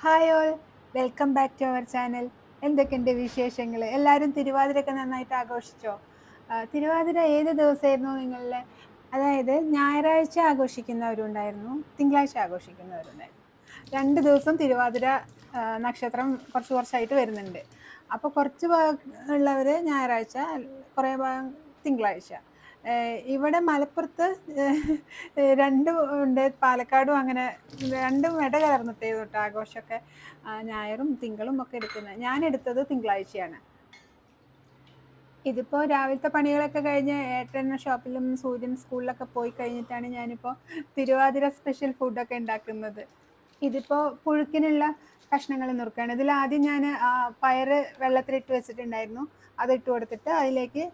Hi all welcome back to our channel എന്തൊക്കെയുണ്ട് വിശേഷങ്ങൾ? എല്ലാവരും തിരുവാതിരയൊക്കെ നന്നായിട്ട് ആഘോഷിച്ചോ? തിരുവാതിര ഏത് ദിവസമായിരുന്നു നിങ്ങളുടെ? അതായത് ഞായറാഴ്ച ആഘോഷിക്കുന്നവരുണ്ടായിരുന്നു തിങ്കളാഴ്ച ആഘോഷിക്കുന്നവരുണ്ടായിരുന്നു. രണ്ട് ദിവസം തിരുവാതിര നക്ഷത്രം കുറച്ച് കുറച്ചായിട്ട് വരുന്നുണ്ട്. അപ്പോൾ കുറച്ച് ഭാഗം ഉള്ളവർ ഞായറാഴ്ച കുറേ ഭാഗം തിങ്കളാഴ്ച. ഇവിടെ മലപ്പുറത്ത് രണ്ടും ഉണ്ട്. പാലക്കാടും അങ്ങനെ രണ്ടും ഇട കലർന്നിട്ടേ തൊട്ട് ആഘോഷമൊക്കെ. ഞായറും തിങ്കളും ഒക്കെ എടുക്കുന്നത് ഞാൻ എടുത്തത് തിങ്കളാഴ്ചയാണ്. ഇതിപ്പോൾ രാവിലത്തെ പണികളൊക്കെ കഴിഞ്ഞ് ഏട്ടൻ ഷോപ്പിലും സൂര്യൻ സ്കൂളിലൊക്കെ പോയി കഴിഞ്ഞിട്ടാണ് ഞാനിപ്പോൾ തിരുവാതിര സ്പെഷ്യൽ ഫുഡൊക്കെ ഉണ്ടാക്കുന്നത്. ഇതിപ്പോൾ പുഴുക്കിനുള്ള കഷ്ണങ്ങൾ നുറുക്കുകയാണ് ഇതിൽ ആദ്യം ഞാൻ പയറ് വെള്ളത്തിലിട്ട് വെച്ചിട്ടുണ്ടായിരുന്നു. അതിട്ട് കൊടുത്തിട്ട് അതിലേക്ക്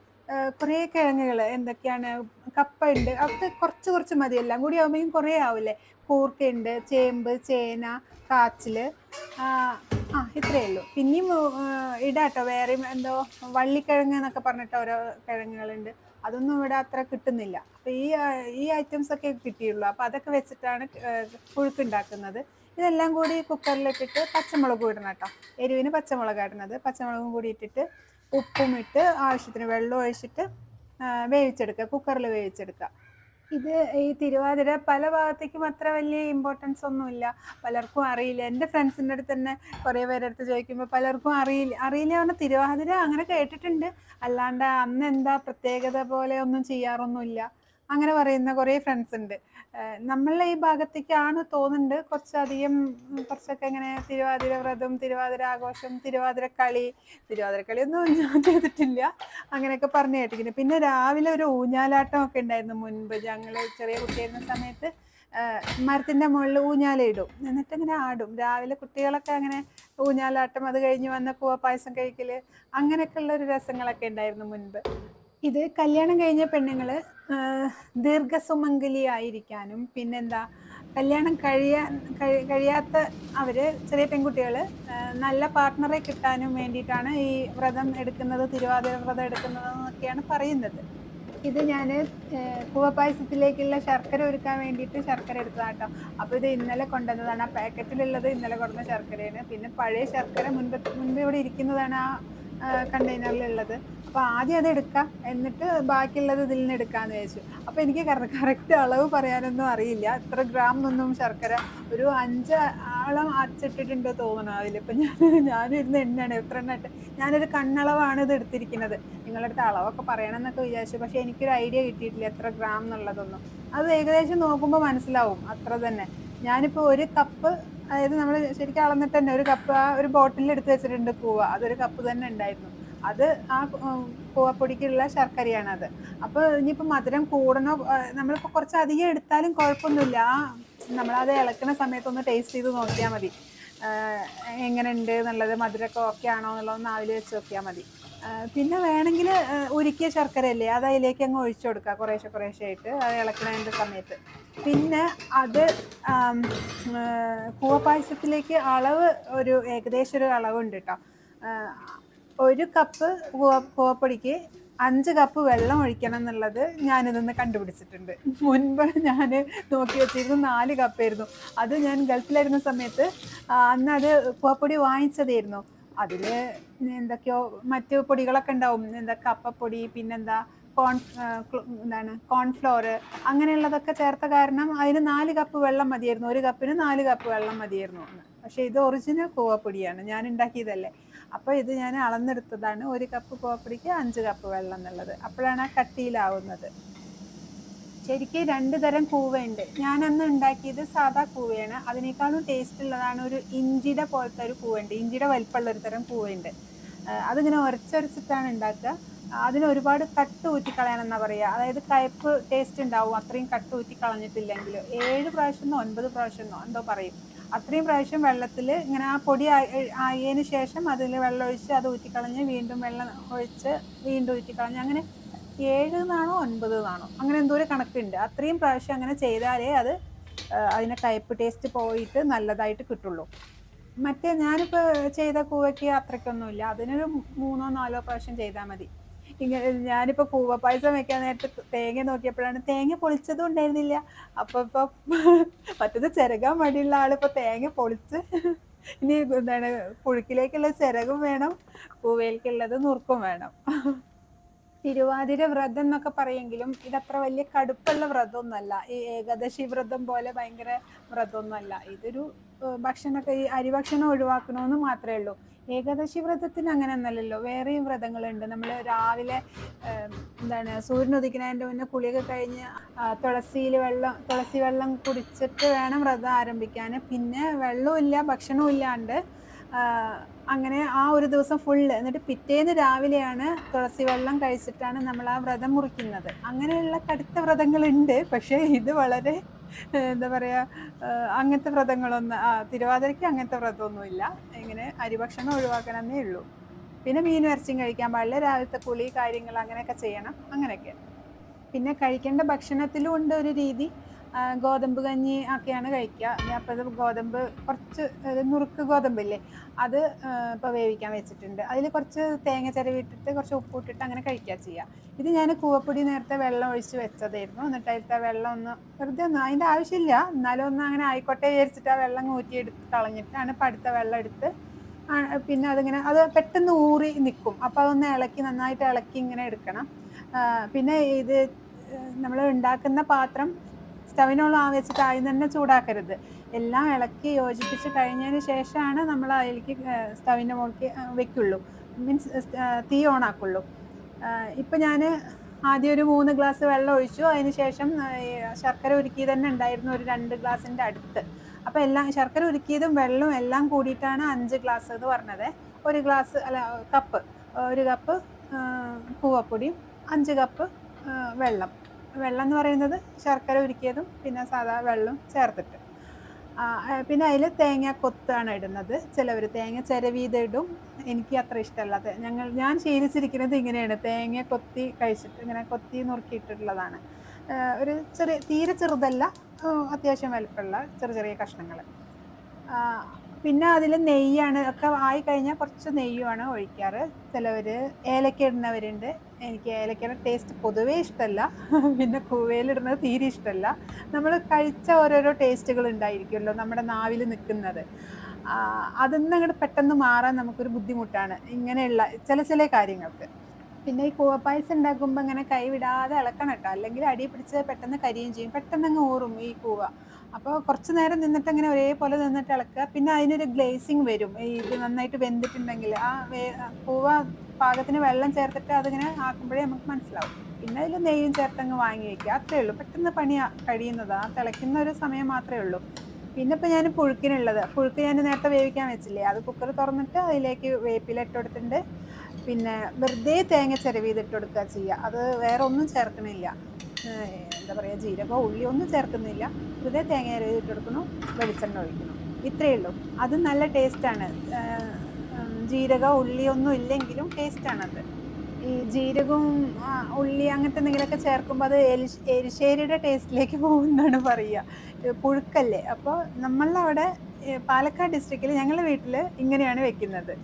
കുറേ കിഴങ്ങുകൾ എന്തൊക്കെയാണ്? കപ്പ ഉണ്ട് അതൊക്കെ കുറച്ച് കുറച്ച് മതി. എല്ലാം കൂടി ആവുമ്പോൾ കുറേ ആവില്ലേ? കൂർക്കയുണ്ട് ചേമ്പ് ചേന കാച്ചിൽ ആ ഇത്രയേ ഉള്ളൂ. പിന്നെയും ഇടാട്ടോ. വേറെയും എന്തോ വള്ളിക്കിഴങ്ങ് എന്നൊക്കെ പറഞ്ഞിട്ട് ഓരോ കിഴങ്ങുകളുണ്ട്. അതൊന്നും ഇവിടെ അത്ര കിട്ടുന്നില്ല. അപ്പോൾ ഈ ഈ ഐറ്റംസ് ഒക്കെ കിട്ടിയുള്ളൂ. അപ്പോൾ അതൊക്കെ വെച്ചിട്ടാണ് പുഴുക്കുണ്ടാക്കുന്നത്. ഇതെല്ലാം കൂടി കുക്കറിലിട്ടിട്ട് പച്ചമുളക് ഇടണം കേട്ടോ. എരിവിന് പച്ചമുളക് പച്ചമുളകും കൂടി ഇട്ടിട്ട് ഉപ്പും ഇട്ട് ആവശ്യത്തിന് വെള്ളം ഒഴിച്ചിട്ട് വേവിച്ചെടുക്കുക കുക്കറിൽ വേവിച്ചെടുക്കുക. ഇത് ഈ തിരുവാതിര പല ഭാഗത്തേക്കും അത്ര വലിയ ഇമ്പോർട്ടൻസ് ഒന്നുമില്ല. പലർക്കും അറിയില്ല. എന്റെ ഫ്രണ്ട്സിന്റെ അടുത്ത് തന്നെ കുറേ പേരുടെ അടുത്ത് ചോദിക്കുമ്പോൾ പലർക്കും അറിയില്ല. അറിയില്ല പറഞ്ഞാൽ തിരുവാതിര അങ്ങനെ കേട്ടിട്ടുണ്ട്. അല്ലാണ്ട് അന്ന് എന്താ പ്രത്യേകത പോലെ ഒന്നും ചെയ്യാറൊന്നുമില്ല. അങ്ങനെ പറയുന്ന കുറേ ഫ്രണ്ട്സ് ഉണ്ട്. നമ്മളെ ഈ ഭാഗത്തേക്കാണ് തോന്നുന്നുണ്ട്. കുറച്ചധികം കുറച്ചൊക്കെ ഇങ്ങനെ തിരുവാതിര വ്രതം തിരുവാതിര ആഘോഷം തിരുവാതിര കളി തിരുവാതിര കളിയൊന്നും ഞാൻ ചെയ്തിട്ടില്ല. അങ്ങനെയൊക്കെ പറഞ്ഞു കേട്ടിരിക്കുന്നു. പിന്നെ രാവിലെ ഒരു ഊഞ്ഞാലാട്ടം ഒക്കെ ഉണ്ടായിരുന്നു മുൻപ്. ഞങ്ങൾ ചെറിയ കുട്ടിയായിരുന്ന സമയത്ത് മരത്തിന്റെ മുകളിൽ ഊഞ്ഞാലയിടും എന്നിട്ട് ഇങ്ങനെ ആടും. രാവിലെ കുട്ടികളൊക്കെ അങ്ങനെ ഊഞ്ഞാലാട്ടം അത് കഴിഞ്ഞ് വന്ന പായസം കഴിക്കൽ അങ്ങനെയൊക്കെ ഉള്ള ഒരു രസങ്ങളൊക്കെ ഉണ്ടായിരുന്നു മുൻപ്. ഇത് കല്യാണം കഴിഞ്ഞ പെണ്ണുങ്ങൾ ദീർഘസുമംഗലി ആയിരിക്കാനും പിന്നെന്താ കല്യാണം കഴിയാൻ കഴി- കഴിയാത്ത അവർ ചെറിയ പെൺകുട്ടികൾ നല്ല പാർട്ട്ണറെ കിട്ടാനും വേണ്ടിയിട്ടാണ് ഈ വ്രതം എടുക്കുന്നത് തിരുവാതിര വ്രതം എടുക്കുന്നത് എന്നൊക്കെയാണ് പറയുന്നത്. ഇത് ഞാൻ കൂവപ്പായസത്തിലേക്കുള്ള ശർക്കര ഒരുക്കാൻ വേണ്ടിയിട്ട് ശർക്കര എടുത്തതാട്ടോ അപ്പോൾ ഇത് ഇന്നലെ കൊണ്ടുവന്നതാണ്. ആ പാക്കറ്റിലുള്ളത് ഇന്നലെ കൊണ്ടുവന്ന ശർക്കരയാണ്. പിന്നെ പഴയ ശർക്കര മുൻപ് മുൻപ് ഇവിടെ ഇരിക്കുന്നതാണ് ആ കണ്ടെയ്നറിലുള്ളത്. അപ്പോൾ ആദ്യം അത് എടുക്കാം. എന്നിട്ട് ബാക്കിയുള്ളത് ഇതിൽ നിന്ന് എടുക്കാമെന്ന് വിചാരിച്ചു. അപ്പോൾ എനിക്ക് കറക്റ്റ് അളവ് പറയാനൊന്നും അറിയില്ല. എത്ര ഗ്രാം ഒന്നും ശർക്കര ഒരു അഞ്ച് ആളം അച്ചിട്ടിട്ടുണ്ട് തോന്നണം അതിലിപ്പോൾ ഞാൻ ഞാനിരുന്ന് എണ്ണാണ് എത്ര എണ്ണ ഇട്ട് ഞാനൊരു കണ്ണളവാണ് ഇത് എടുത്തിരിക്കുന്നത്. നിങ്ങളുടെ അടുത്ത് അളവൊക്കെ പറയണം എന്നൊക്കെ വിചാരിച്ചു. പക്ഷേ എനിക്കൊരു ഐഡിയ കിട്ടിയിട്ടില്ല എത്ര ഗ്രാം എന്നുള്ളതൊന്നും. അത് ഏകദേശം നോക്കുമ്പോൾ മനസ്സിലാവും. അത്ര തന്നെ. ഞാനിപ്പോൾ ഒരു കപ്പ് അതായത് നമ്മൾ ശരിക്കും അളന്നിട്ട് തന്നെ ഒരു കപ്പ് ആ ഒരു ബോട്ടിലിൽ എടുത്ത് വെച്ചിട്ടുണ്ട് കൂവ അതൊരു കപ്പ് തന്നെ ഉണ്ടായിരുന്നു. അത് ആ പൂവപ്പൊടിക്കുള്ള ശർക്കരയാണ് അത്. അപ്പോൾ ഇനിയിപ്പോൾ മധുരം കൂടണോ? നമ്മളിപ്പോ കുറച്ച് അധികം എടുത്താലും കുഴപ്പമൊന്നുമില്ല. ആ നമ്മളത് ഇളക്കുന്ന സമയത്തൊന്ന് ടേസ്റ്റ് ചെയ്ത് നോക്കിയാൽ മതി. എങ്ങനെയുണ്ട് എന്നുള്ളത്? മധുരമൊക്കെ ഓക്കെ ആണോ എന്നുള്ളത് നാവിൽ വെച്ച് നോക്കിയാൽ മതി. പിന്നെ വേണമെങ്കിൽ ഉരുക്കിയ ശർക്കരയല്ലേ അത് അതിലേക്ക് അങ്ങ് ഒഴിച്ചു കൊടുക്കുക കുറേശ്ശെ കുറേശ്ശെ ആയിട്ട് അത് ഇളക്കണതിന്റെ സമയത്ത്. പിന്നെ അത് കൂവപ്പായസത്തിലേക്ക് അളവ് ഒരു ഏകദേശം ഒരു അളവുണ്ട് കേട്ടോ ഒരു കപ്പ് കൂവ കൂവപ്പൊടിക്ക് അഞ്ച് കപ്പ് വെള്ളം ഒഴിക്കണം എന്നുള്ളത് ഞാനിതൊന്ന് കണ്ടുപിടിച്ചിട്ടുണ്ട്. മുൻപ് ഞാൻ നോക്കി വെച്ചിരുന്നു നാല് കപ്പായിരുന്നു. അത് ഞാൻ ഗൾഫിലായിരുന്ന സമയത്ത് അന്ന് അത് കൂവപ്പൊടി വാങ്ങിച്ചതായിരുന്നു. അതിൽ എന്തൊക്കെയോ മറ്റു പൊടികളൊക്കെ ഉണ്ടാവും. എന്താ കപ്പപ്പൊടി പിന്നെന്താ കോൺ എന്താണ് കോൺഫ്ലോർ അങ്ങനെയുള്ളതൊക്കെ ചേർത്ത കാരണം അതിന് നാല് കപ്പ് വെള്ളം മതിയായിരുന്നു. ഒരു കപ്പിന് നാല് കപ്പ് വെള്ളം മതിയായിരുന്നു പക്ഷേ ഇത് ഒറിജിനൽ കൂവപ്പൊടിയാണ്. ഞാൻ ഉണ്ടാക്കിയതല്ലേ. അപ്പോൾ ഇത് ഞാൻ അളന്നെടുത്തതാണ്. ഒരു കപ്പ് കൂവപ്പൊടിക്ക് അഞ്ച് കപ്പ് വെള്ളം എന്നുള്ളത്. അപ്പോഴാണ് ആ കട്ടിയിലാവുന്നത്. ശരിക്കും രണ്ട് തരം കൂവയുണ്ട്. ഞാൻ അന്ന് ഉണ്ടാക്കിയത് സാധാ കൂവയാണ്. അതിനേക്കാളും ടേസ്റ്റ് ഉള്ളതാണ് ഒരു ഇഞ്ചിയുടെ പോലത്തെ ഒരു കൂവയുണ്ട്. ഇഞ്ചിയുടെ വലിപ്പമുള്ള ഒരു തരം കൂവയുണ്ട്. അതിങ്ങനെ ഉരച്ചൊരച്ചിട്ടാണ് ഉണ്ടാക്കുക. അതിന് ഒരുപാട് കട്ട് ഊറ്റിക്കളയണം എന്നാ പറയുക. അതായത് കയ്പ്പ് ടേസ്റ്റ് ഉണ്ടാവും. അത്രയും കട്ട് ഊറ്റി കളഞ്ഞിട്ടില്ലെങ്കിൽ ഏഴ് പ്രാവശ്യം ഒൻപത് പ്രാവശ്യം എന്തോ പറയും. അത്രയും പ്രാവശ്യം വെള്ളത്തിൽ ഇങ്ങനെ ആ പൊടി ആയതിന് ശേഷം അതിൽ വെള്ളം ഒഴിച്ച് അത് ഊറ്റിക്കളഞ്ഞ് വീണ്ടും വെള്ളം ഒഴിച്ച് വീണ്ടും ഊറ്റിക്കളഞ്ഞ് അങ്ങനെ ഏഴ് എന്നാണോ ഒൻപത് എന്നാണോ അങ്ങനെ എന്തോ ഒരു കണക്കുണ്ട്. അത്രയും പ്രാവശ്യം അങ്ങനെ ചെയ്താലേ അത് അതിനെ ടൈപ്പ് ടേസ്റ്റ് പോയിട്ട് നല്ലതായിട്ട് കിട്ടുള്ളൂ. മറ്റേ ഞാനിപ്പോൾ ചെയ്ത കൂവയ്ക്ക് അത്രയ്ക്കൊന്നുമില്ല. അതിനൊരു മൂന്നോ നാലോ പ്രാവശ്യം ചെയ്താൽ മതി. ഇങ്ങനെ ഞാനിപ്പോൾ കൂവ പായസം വെക്കാൻ നേരത്തെ തേങ്ങ നോക്കിയപ്പോഴാണ് തേങ്ങ പൊളിച്ചതും ഉണ്ടായിരുന്നില്ല. അപ്പൊ ഇപ്പൊ മറ്റത് ചിരകാൻ മടിയുള്ള ആളിപ്പോ തേങ്ങ പൊളിച്ച് ഇനി എന്താണ് പുഴുക്കിലേക്കുള്ള ചിരകും വേണം കൂവയിലേക്കുള്ളത് നുറുക്കും വേണം. തിരുവാതിര വ്രതം എന്നൊക്കെ പറയെങ്കിലും ഇതത്ര വലിയ കടുപ്പുള്ള വ്രതമൊന്നുമല്ല. ഈ ഏകാദശി വ്രതം പോലെ ഭയങ്കര വ്രതമൊന്നുമല്ല. ഇതൊരു ഭക്ഷണമൊക്കെ ഈ അരിഭക്ഷണം ഒഴിവാക്കണമെന്ന് മാത്രമേ ഉള്ളൂ. ഏകാദശി വ്രതത്തിന് അങ്ങനെ ഒന്നല്ലല്ലോ വേറെയും വ്രതങ്ങളുണ്ട്. നമ്മൾ രാവിലെ എന്താണ് സൂര്യൻ ഉദിക്കുന്നതിന്റെ മുന്നേ കുളിയൊക്കെ കഴിഞ്ഞ് തുളസിയിൽ വെള്ളം തുളസി വെള്ളം കുടിച്ചിട്ട് വേണം വ്രതം ആരംഭിക്കാൻ. പിന്നെ വെള്ളവും ഇല്ല ഭക്ഷണവും ഇല്ലാണ്ട് അങ്ങനെ ആ ഒരു ദിവസം ഫുള്ള് എന്നിട്ട് പിറ്റേന്ന് രാവിലെയാണ് തുളസി വെള്ളം കഴിച്ചിട്ടാണ് നമ്മൾ ആ വ്രതം മുറിക്കുന്നത്. അങ്ങനെയുള്ള കടുത്ത വ്രതങ്ങളുണ്ട്. പക്ഷേ ഇത് വളരെ എന്താ പറയുക അങ്ങനത്തെ വ്രതങ്ങളൊന്നും തിരുവാതിരയ്ക്ക് അങ്ങനത്തെ വ്രതമൊന്നുമില്ല. ഇങ്ങനെ അരിഭക്ഷണം ഒഴിവാക്കണമെന്നേ ഉള്ളൂ. പിന്നെ മീൻ ഇറച്ചിയും കഴിക്കാൻ പാടില്ല. രാവിലത്തെ കുളി കാര്യങ്ങൾ അങ്ങനെയൊക്കെ ചെയ്യണം. അങ്ങനെയൊക്കെ. പിന്നെ കഴിക്കേണ്ട ഭക്ഷണത്തിലും ഉണ്ട് ഒരു രീതി. ഗോതമ്പ് കഞ്ഞി ഒക്കെയാണ് കഴിക്കുക. അപ്പോൾ ഗോതമ്പ് കുറച്ച് നുറുക്ക് ഗോതമ്പില്ലേ അത് ഇപ്പോൾ വേവിക്കാൻ വെച്ചിട്ടുണ്ട്. അതിൽ കുറച്ച് തേങ്ങ ചിരവിട്ടിട്ട് കുറച്ച് ഉപ്പ് ഇട്ടിട്ട് അങ്ങനെ കഴിക്കുക ചെയ്യുക. ഇത് ഞാൻ കൂവപ്പൊടി നേരത്തെ വെള്ളം ഒഴിച്ച് വെച്ചതായിരുന്നു. എന്നിട്ട് അതിലത്തെ വെള്ളം ഒന്ന് വെറുതെ ഒന്ന് അതിന്റെ ആവശ്യമില്ല. എന്നാലും ഒന്ന് അങ്ങനെ ആയിക്കോട്ടെ വിചാരിച്ചിട്ട് ആ വെള്ളം ഊറ്റി എടുത്ത് കളഞ്ഞിട്ടാണ് ഇപ്പം അടുത്ത വെള്ളം എടുത്ത് പിന്നെ അതിങ്ങനെ അത് പെട്ടെന്ന് ഊറി നിൽക്കും. അപ്പോൾ അതൊന്ന് ഇളക്കി നന്നായിട്ട് ഇളക്കി ഇങ്ങനെ എടുക്കണം. പിന്നെ ഇത് നമ്മൾ ഉണ്ടാക്കുന്ന പാത്രം സ്റ്റവിനോളം ആ വെച്ചിട്ട് ആദ്യം തന്നെ ചൂടാക്കരുത്. എല്ലാം ഇളക്കി യോജിപ്പിച്ച് കഴിഞ്ഞതിന് ശേഷമാണ് നമ്മൾ അതിലേക്ക് സ്റ്റവിന്റെ മുകളിലേക്ക് വെക്കുള്ളൂ. മീൻസ് തീ ഓൺ ആക്കുള്ളൂ ഇപ്പം ഞാൻ ആദ്യം ഒരു മൂന്ന് ഗ്ലാസ് വെള്ളം ഒഴിച്ചു. അതിന് ശേഷം ശർക്കര ഉരുക്കി തന്നെ ഉണ്ടായിരുന്നു ഒരു രണ്ട് ഗ്ലാസിന്റെ അടുത്ത്. അപ്പോൾ എല്ലാം ശർക്കര ഉരുക്കിയതും വെള്ളവും എല്ലാം കൂടിയിട്ടാണ് അഞ്ച് ഗ്ലാസ് എന്ന് പറഞ്ഞത്. ഒരു ഗ്ലാസ് അല്ല കപ്പ്. ഒരു കപ്പ് കൂവപ്പൊടിയും അഞ്ച് കപ്പ് വെള്ളം. വെള്ളം എന്ന് പറയുന്നത് ശർക്കര ഉരുക്കിയതും പിന്നെ സാധാ വെള്ളം ചേർത്തിട്ട്. പിന്നെ അതിൽ തേങ്ങ കൊത്താണ് ഇടുന്നത്. ചിലവർ തേങ്ങ ചിരവീത് ഇടും. എനിക്ക് അത്ര ഇഷ്ടമല്ല. തേ- ഞങ്ങൾ ഞാൻ ശീലിച്ചിരിക്കുന്നത് ഇങ്ങനെയാണ്. തേങ്ങ കൊത്തി കഴിച്ചിട്ട് ഇങ്ങനെ കൊത്തി നുറുക്കിയിട്ടുള്ളതാണ് ഒരു ചെറിയ തീരെ ചെറുതല്ല അത്യാവശ്യം വലുപ്പമുള്ള ചെറിയ ചെറിയ കഷ്ണങ്ങൾ പിന്നെ അതിൽ നെയ്യാണ് ഒക്കെ ആയി കഴിഞ്ഞാൽ കുറച്ച് നെയ്യുമാണ് ഒഴിക്കാറ്. ചിലവർ ഏലക്ക ഇടുന്നവരുണ്ട്. എനിക്ക് ഏലക്കയുടെ ടേസ്റ്റ് പൊതുവേ ഇഷ്ടമല്ല പിന്നെ കൂവയിലിടുന്നത് തീരെ ഇഷ്ടമല്ല നമ്മൾ കഴിച്ച ഓരോരോ ടേസ്റ്റുകൾ ഉണ്ടായിരിക്കുമല്ലോ നമ്മുടെ നാവിൽ നിൽക്കുന്നത്. അതിന്ന് അങ്ങോട്ട് പെട്ടെന്ന് മാറാൻ നമുക്കൊരു ബുദ്ധിമുട്ടാണ്. ഇങ്ങനെയുള്ള ചില ചില കാര്യങ്ങൾക്ക്. പിന്നെ ഈ കൂവപ്പായസം ഉണ്ടാക്കുമ്പോൾ ഇങ്ങനെ കൈവിടാതെ ഇളക്കണം കേട്ടോ. അല്ലെങ്കിൽ അടി പിടിച്ച് പെട്ടെന്ന് കരിയും ചെയ്യും. പെട്ടെന്ന് അങ്ങ് ഊറും ഈ കൂവ. അപ്പോൾ കുറച്ച് നേരം നിന്നിട്ട് ഇങ്ങനെ ഒരേപോലെ നിന്നിട്ട് ഇളക്കുക. പിന്നെ അതിനൊരു ഗ്ലേസിങ് വരും. ഈ ഇത് നന്നായിട്ട് വെന്തിട്ടുണ്ടെങ്കിൽ ആ കൂവ പാകത്തിന് വെള്ളം ചേർത്തിട്ട് അതിങ്ങനെ ആക്കുമ്പോഴേ നമുക്ക് മനസ്സിലാവും. പിന്നെ അതിൽ നെയ്യും ചേർത്തങ്ങ് വാങ്ങി വയ്ക്കുക അത്രേ ഉള്ളൂ. പെട്ടെന്ന് പണി കഴിയുന്നതാണ് തിളയ്ക്കുന്ന ഒരു സമയം മാത്രമേ ഉള്ളൂ. പിന്നെ ഇപ്പം ഞാൻ പുഴുക്കിനുള്ളത്. പുഴുക്ക് ഞാൻ നേരത്തെ വേവിക്കാൻ വെച്ചില്ലേ? അത് കുക്കർ തുറന്നിട്ട് അതിലേക്ക് വേപ്പില ഇട്ട് കൊടുത്തിട്ടുണ്ട്. പിന്നെ വെറുതെ തേങ്ങ ചിരവിതിട്ട് കൊടുക്കുക ചെയ്യുക അത് വേറെ ഒന്നും ചേർക്കണില്ല. എന്താ പറയുക ജീരകമോ ഉള്ളി ഒന്നും ചേർക്കുന്നില്ല. വെറുതെ തേങ്ങ ചിരവിതിട്ട് കൊടുക്കണം വെളിച്ചെണ്ണ ഒഴിക്കണം ഇത്രയേ ഉള്ളൂ. അത് നല്ല ടേസ്റ്റാണ്. ജീരകം ഉള്ളി ഒന്നും ഇല്ലെങ്കിലും ടേസ്റ്റാണത്. ഈ ജീരകവും ഉള്ളി അങ്ങനത്തെ എന്തെങ്കിലുമൊക്കെ ചേർക്കുമ്പോൾ അത് എരിശ്ശേരിയുടെ ടേസ്റ്റിലേക്ക് പോകുമെന്നാണ് പറയുക. പുഴുക്കല്ലേ. അപ്പോൾ നമ്മളവിടെ പാലക്കാട് ഡിസ്ട്രിക്റ്റിൽ ഞങ്ങളുടെ വീട്ടിൽ ഇങ്ങനെയാണ് വെക്കുന്നത്.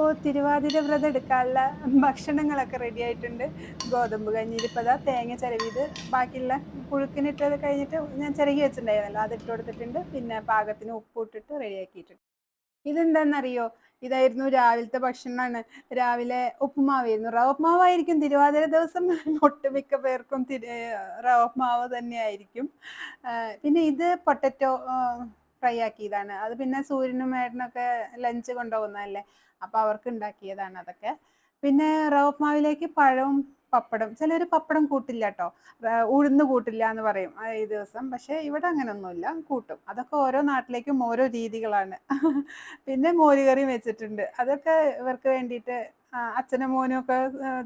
അപ്പോൾ തിരുവാതിര വ്രതം എടുക്കാനുള്ള ഭക്ഷണങ്ങളൊക്കെ റെഡി ആയിട്ടുണ്ട്. ഗോതമ്പ് കഞ്ഞിരിപ്പത ഇപ്പോൾ തേങ്ങ ചിരവിത് ബാക്കിയുള്ള പുഴുക്കിനിട്ടത് കഴിഞ്ഞിട്ട് ഞാൻ ചിരകി വെച്ചിട്ടുണ്ടായിരുന്നല്ലോ അത് ഇട്ട് കൊടുത്തിട്ടുണ്ട്. പിന്നെ പാകത്തിന് ഉപ്പ് ഇട്ടിട്ട് റെഡിയാക്കിയിട്ടുണ്ട് ഇതെന്താണെന്നറിയോ ഇതായിരുന്നു രാവിലത്തെ ഭക്ഷണമാണ്. രാവിലെ ഉപ്പുമാവായിരുന്നു. റവ ഉപ്പുമാവായിരിക്കും. തിരുവാതിര ദിവസം ഒട്ടുമിക്ക പേർക്കും തിരു റവ തന്നെയായിരിക്കും. പിന്നെ ഇത് പൊട്ടറ്റോ ഫ്രൈ ആക്കിയതാണ്. അത് പിന്നെ സൂര്യനും മേടനൊക്കെ ലഞ്ച് കൊണ്ടുപോകുന്നതല്ലേ? അപ്പോൾ അവർക്ക് ഉണ്ടാക്കിയതാണ് അതൊക്കെ. പിന്നെ റവ ഉപ്പുമാവിലേക്ക് പഴവും പപ്പടം ചിലർ പപ്പടം കൂട്ടില്ല കേട്ടോ ഉഴുന്ന് കൂട്ടില്ല എന്ന് പറയും ഈ ദിവസം. പക്ഷേ ഇവിടെ അങ്ങനെയൊന്നുമില്ല കൂട്ടും. അതൊക്കെ ഓരോ നാട്ടിലേക്കും ഓരോ രീതികളാണ്. പിന്നെ മോരുകറിയും വെച്ചിട്ടുണ്ട്. അതൊക്കെ ഇവർക്ക് വേണ്ടിയിട്ട് അച്ഛനും മോനും ഒക്കെ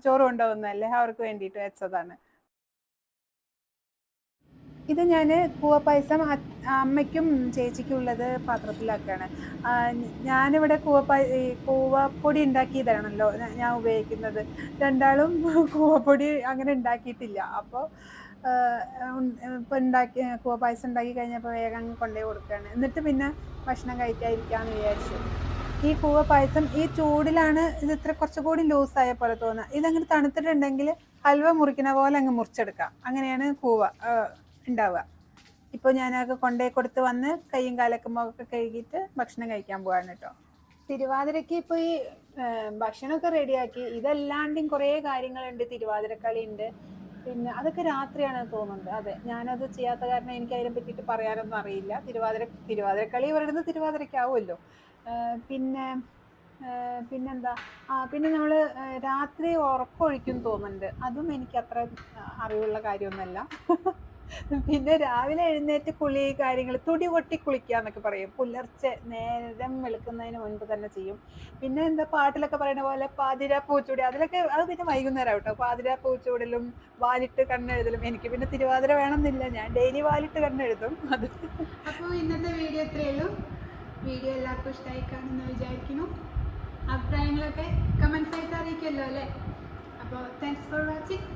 ചോറ് കൊണ്ടുപോകുന്നതല്ലേ? അവർക്ക് വേണ്ടിയിട്ട് വെച്ചതാണ്. ഇത് ഞാൻ കൂവ പായസം അമ്മയ്ക്കും ചേച്ചിക്കും ഉള്ളത് പാത്രത്തിലാക്കുകയാണ് ഞാനിവിടെ കൂവ പായ കൂവപ്പൊടി ഉണ്ടാക്കിയതാണല്ലോ ഞാൻ ഉപയോഗിക്കുന്നത്. രണ്ടാളും കൂവപ്പൊടി അങ്ങനെ ഉണ്ടാക്കിയിട്ടില്ല. അപ്പോൾ ഇപ്പോൾ ഉണ്ടാക്കി പായസം ഉണ്ടാക്കി കഴിഞ്ഞപ്പോൾ വേഗം കൊണ്ടുപോയി കൊടുക്കുകയാണ് എന്നിട്ട് പിന്നെ ഭക്ഷണം കഴിക്കാതിരിക്കാമെന്ന് വിചാരിച്ചു. ഈ കൂവ പായസം ഈ ചൂടിലാണ് ഇത് ഇത്ര കുറച്ചുകൂടി ലൂസായ പോലെ തോന്നുക. ഇതങ്ങനെ തണുത്തിട്ടുണ്ടെങ്കിൽ ഹൽവ മുറിക്കുന്ന പോലെ അങ്ങ് മുറിച്ചെടുക്കാം. അങ്ങനെയാണ് കൂവ ഉണ്ടാവുക. ഇപ്പോൾ ഞാനൊക്കെ കൊണ്ടേ കൊടുത്ത് വന്ന് കൈയും കാലൊക്കെ മുഖമൊക്കെ കഴുകിയിട്ട് ഭക്ഷണം കഴിക്കാൻ പോവാണ് കേട്ടോ. തിരുവാതിരയ്ക്ക് ഇപ്പോൾ ഈ ഭക്ഷണമൊക്കെ റെഡിയാക്കി. ഇതല്ലാണ്ടും കുറേ കാര്യങ്ങളുണ്ട്. തിരുവാതിരക്കളി ഉണ്ട് പിന്നെ അതൊക്കെ രാത്രിയാണ് തോന്നുന്നത്. അതെ ഞാനത് ചെയ്യാത്ത കാരണം എനിക്ക് അതിനെ പറ്റിയിട്ട് പറയാനൊന്നും അറിയില്ല. തിരുവാതിര തിരുവാതിരക്കളി വരുന്നത് തിരുവാതിരക്കാവുമല്ലോ. പിന്നെ പിന്നെന്താ? ആ പിന്നെ നമ്മൾ രാത്രി ഉറക്കമൊഴിക്കും തോന്നുന്നുണ്ട്. അതും എനിക്ക് അത്ര അറിവുള്ള കാര്യമൊന്നുമല്ല. പിന്നെ രാവിലെ എഴുന്നേറ്റ് കുളി കാര്യങ്ങൾ തുടി കൊട്ടി കുളിക്കുക എന്നൊക്കെ പറയും. പുലർച്ചെ നേരം വെളുക്കുന്നതിന് മുൻപ് തന്നെ ചെയ്യും. പിന്നെ എന്താ പാട്ടിലൊക്കെ പറയുന്ന പോലെ പാതിര പൂച്ചൂടി. അതിലൊക്കെ അത് പിന്നെ വൈകുന്നേരം കേട്ടോ പാതിര പൂച്ചൂടലും വാലിട്ട് കണ്ണെഴുതലും. എനിക്ക് പിന്നെ തിരുവാതിര വേണമെന്നില്ല. ഞാൻ ഡെയിലി വാലിട്ട് കണ്ണെഴുതും. അത് അപ്പോൾ ഇന്നത്തെ വീഡിയോ ഇത്രയേ ഉള്ളൂ. വീഡിയോ എല്ലാവർക്കും ഇഷ്ടമായി കാണുമെന്ന് വിചാരിക്കുന്നു. അഭിപ്രായങ്ങളൊക്കെ കമൻസ് ആയിട്ട് അറിയിക്കുമല്ലോ അല്ലേ? അപ്പോൾ താങ്ക്സ് ഫോർ വാച്ചിങ്